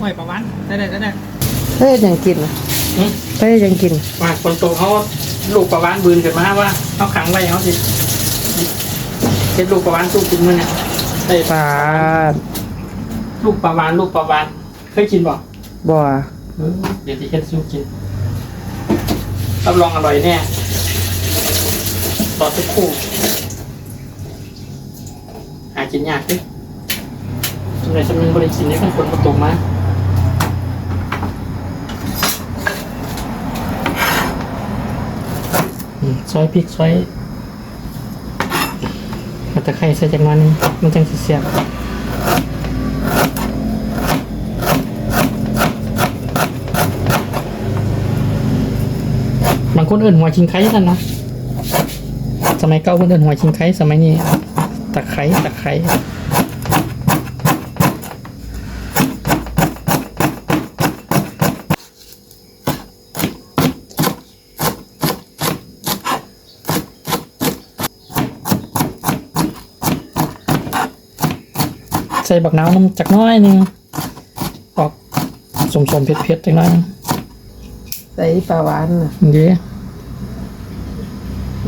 ห้อยประวันได้ได้ได้ได้เฮ้ยยังกินอะอืมเฮ้ยยังกินว่าคนโตเขาลูกประวันบืนกันมาว่าเขาขังไว้เขาสิเจ็ดลูกประวันสู้กินมันเนี่ยได้ปลาลูกประวันลูกประวันเคยกินบ่บ่อเออเดี๋ยวที่เฮ็ดสู้กินรับรองอร่อยแน่ต่อสักครู่หากินยากดิสมัยสมัยบริกินได้ขั้นคนประตกมาอืม ซอยพริกซอยมาตะไคร้ใส่จากหนั้นงมันจังสิเสียบบางคนเอื่นหัวชิงไข่กันนะสมัยเก่าคนเอื่นหัวชิงไข่สมัยนี้ตะไคร้ตะไคร้ ใส่บักน้ำน้ำจักหน้อยหนึงออกสมๆเผ็ดๆจักหน้อยหนึงใส่ปลาหวานน่ะเดี๋ยว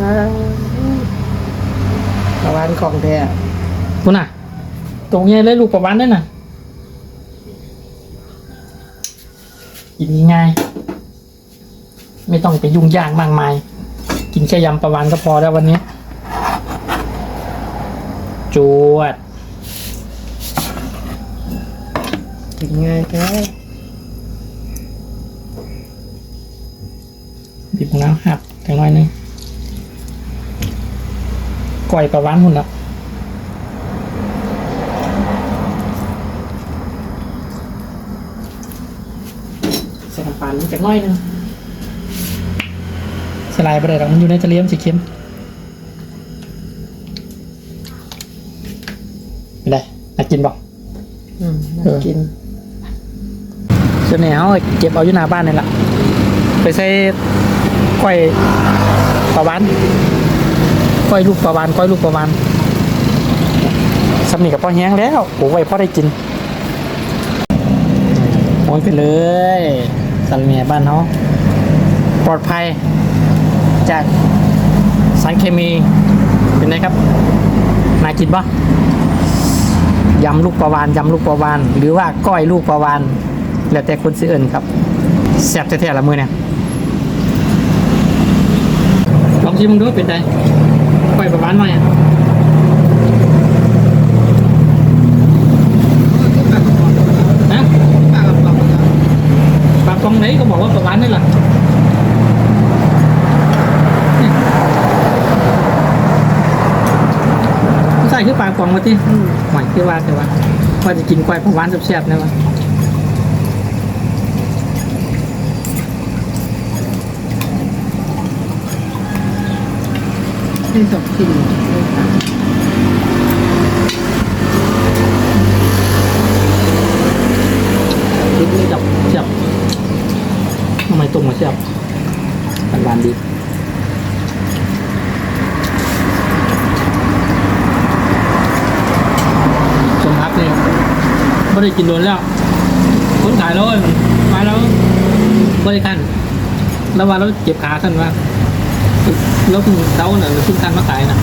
ว้าวปลาหวานของแท้คุณน่ะ ตรงนี้เลยลูกประวันด้วยน่ะกินง่ายๆไม่ต้องไปยุ่งยากมากมาย กินแค่ยำประวันก็พอแล้ววันนี้จวด กินง่ายแท้บีบน้ำหักจังน้อยนึงก่อยประวันหุ่นละใส่น้ำปลานิดจังน้อยนึงสลายไปเลยหรอกมันอยู่ในทะเลมันสีเค็มไม่ได้น่ากินบอก อืมเน่ากินส่วนใหญ่เขาเก็บเอาอยู่หน้าบ้านนี่แหละไปใส่ก้อยปลาวานก้อยลูกปลาวานก้อยลูกปลาวานสำนีกับพ่อแห้งแล้วโอ้ไว้พ่อได้กินโอนไปเลยสันเมียบ้านเขาปลอดภัยจากสารเคมีเป็นไงครับน่ากินปะ ยำลูกปลาวานยำลูกปลาวานหรือว่าก้อยลูกปลาวานแล้วแต่คนซื้อเอินครับแซ่บแท้ๆละมือเนี่ยลองชิมมึงดูเป็นไงก้อยปลาวานมาอะนะปากตรงไหนก็บอกว่าปลาวานนี่แหละ ส่คือปลากระป๋องมาที่หมายคือว่าแต่ว่าว่าจะกินก้อยปลาวานแซ่บๆนะวะให้สองกินเลยค่ะพริกนี่จับเสียบทำไมตรงมาเสียบมันหวานดีสมพักเนี่ย ไม่ได้กินโดนแล้ว คนขายแล้วมาแล้วบริการแล้วว่าเราเจ็บขาท่านว่าแล้วคุณเต้าเนี่ยคุณท่านมาขายนะ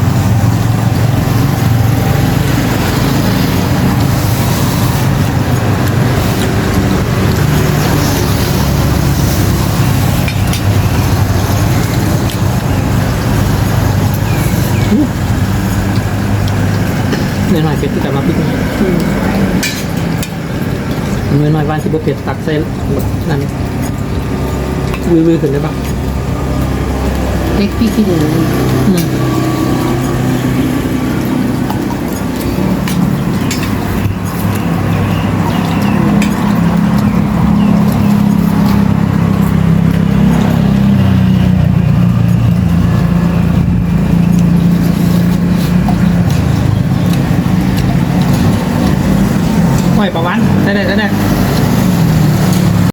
เนื้อหน่อยเป็ดที่แต่มาพิกหน่ เนื้อหน่อยวันที่บเผ็ดตักใส่หมดนั่นวิววิวขึ้นได้ปะเล็กพี่กินอยู่ อืมก้อยประวันได้ได้ได้